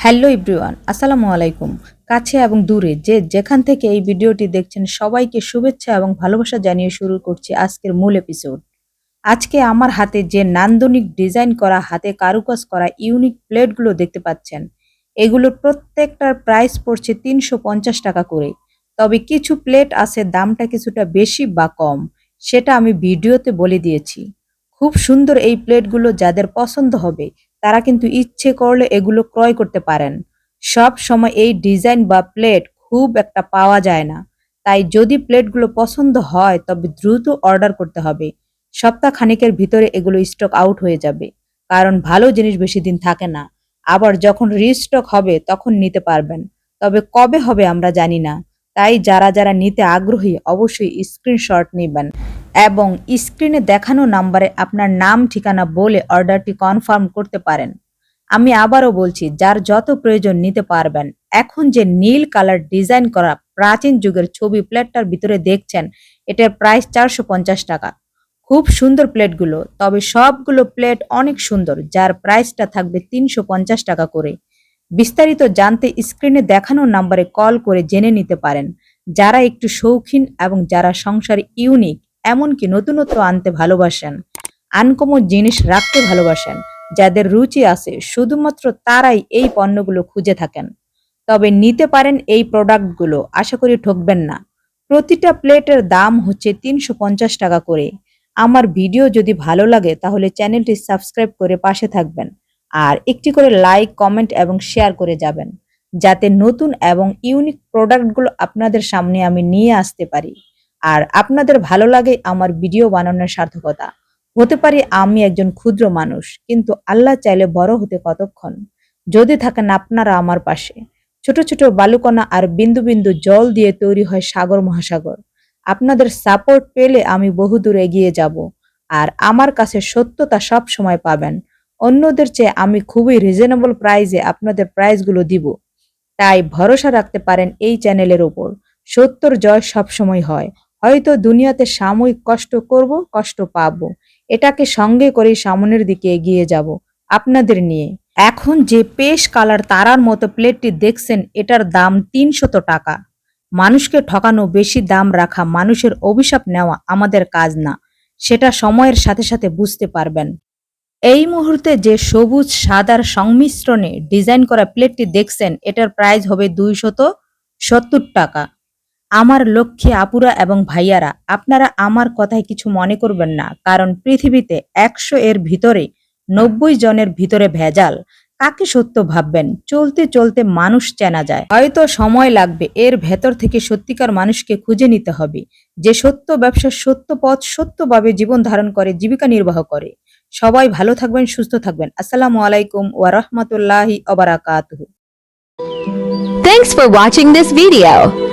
Hello everyone আসসালামু আলাইকুম। কাছে এবং দূরে যে যেখান থেকে এই ভিডিওটি দেখছেন সবাইকে শুভেচ্ছা এবং ভালোবাসা জানিয়ে শুরু করছি আজকের মূল এপিসোড আজকে আমার হাতে যে নান্দনিক ডিজাইন করা, হাতে কারুকাজ করা ইউনিক প্লেটগুলো দেখতে পাচ্ছেন। এগুলোর প্রত্যেকটার প্রাইস পড়ছে তিনশো পঞ্চাশ টাকা করে। তবে কিছু প্লেট আছে দামটা কিছুটা বেশি বা কম, সেটা আমি ভিডিওতে বলে দিয়েছি। খুব সুন্দর এই প্লেটগুলো যাদের পছন্দ হবে তারা কিন্তু ইচ্ছে করলে এগুলো ক্রয় করতে পারেন। সব সময় এই ডিজাইন বা প্লেট খুব একটা পাওয়া যায় না। তাই যদি প্লেটগুলো পছন্দ হয়, তবে দ্রুত অর্ডার করতে হবে। সপ্তাহ খানিকের ভিতরে এগুলো স্টক আউট হয়ে যাবে। কারণ ভালো জিনিস বেশি দিন থাকে না। আবার যখন রিস্টক হবে, তখন নিতে পারবেন। তবে কবে হবে আমরা জানি না। তাই যারা যারা নিতে আগ্রহী, অবশ্যই স্ক্রিনশট নেবেন। এবং স্ক্রিনে দেখানো নাম্বারে আপনার নাম, ঠিকানা বলে অর্ডারটি কনফার্ম করতে পারেন। আমি আবারও বলছি, যার যত প্রয়োজন নিতে পারবেন, এখন যে নীল কালার ডিজাইন করা প্রাচীন যুগের ছবি প্লেটটার ভিতরে দেখছেন, এটার প্রাইস চারশো পঞ্চাশ টাকা। খুব সুন্দর প্লেটগুলো, তবে সবগুলো প্লেট অনেক সুন্দর, যার প্রাইসটা থাকবে তিনশো পঞ্চাশ টাকা করে। বিস্তারিত জানতে স্ক্রিনে দেখানো নাম্বারে কল করে জেনে নিতে পারেন। যারা একটু শৌখিন এবং যারা সংসার ইউনিক এমনকি নতুনত্ব আনতে ভালোবাসেন। আনকমন জিনিস রাখতে ভালোবাসেন, যাদের রুচি আছে, শুধুমাত্র তারাই এই পণ্যগুলো খুঁজে থাকেন। তবে নিতে পারেন এই প্রোডাক্টগুলো, আশা করি ঠকবেন না। প্রতিটা প্লেটের দাম হচ্ছে তিনশো পঞ্চাশ টাকা করে। আমার ভিডিও যদি ভালো লাগে, তাহলে চ্যানেলটি সাবস্ক্রাইব করে পাশে থাকবেন আর একটি করে লাইক, কমেন্ট এবং শেয়ার করে যাবেন, যাতে নতুন এবং ইউনিক প্রোডাক্টগুলো আপনাদের সামনে আমি নিয়ে আসতে পারি। আর আপনাদের ভালো লাগে আমার ভিডিও বানানোর সার্থকতা। হতে পারি আমি একজন ক্ষুদ্র মানুষ, কিন্তু আল্লাহ চাইলে বড় হতে কতক্ষণ? যদি থাকেন আপনারা আমার পাশে। ছোট ছোট বালুকণা আর বিন্দু বিন্দু জল দিয়ে তৈরি হয় সাগর মহাসাগর। আপনাদের সাপোর্ট পেলে আমি বহুদূর এগিয়ে যাব, আর আমার কাছে সত্যতা সব সময় পাবেন। অন্যদের চেয়ে আমি খুবই রিজনেবল প্রাইজে আপনাদের প্রাইসগুলো দিব। তাই ভরসা রাখতে পারেন এই চ্যানেলের ওপর সত্যর জয় সবসময় হয়। হয়তো দুনিয়াতে সাময়িক কষ্ট করব, কষ্ট পাবো। এটাকে সঙ্গে করে সামনের দিকে এগিয়ে যাব, আপনাদের নিয়ে। এখন যে পেশ কালার তারার মতো প্লেটটি দেখছেন, এটার দাম তিনশত টাকা। মানুষকে ঠকানো বেশি দাম রাখা, মানুষের অভিশাপ নেওয়া আমাদের কাজ না। সেটা সময়ের সাথে সাথে বুঝতে পারবেন। এই মুহূর্তে যে সবুজ, সাদার সংমিশ্রণে ডিজাইন করা প্লেটটি দেখছেন, এটার প্রাইস হবে দুইশত সত্তর টাকা। আমার লক্ষ্যে আপুরা এবং ভাইয়ারা, আপনারা আমার কথায় কিছু মনে করবেন না, কারণ পৃথিবীতে একশো এর ভিতরে নব্বই জনের ভিতরে ভেজাল। কাকে সত্য ভাববেন? চলতে চলতে মানুষ চেনা যায়। হয়তো সময় লাগবে, এর ভেতর থেকে সত্যিকার মানুষকে খুঁজে নিতে হবে, যে সত্য ব্যবসার সত্য পথ সত্যভাবে জীবন ধারণ করে, জীবিকা নির্বাহ করে। সবাই ভালো থাকবেন, সুস্থ থাকবেন। আসসালামু আলাইকুম ওয়া রাহমাতুল্লাহি ওয়া বারাকাতুহু। Thanks for.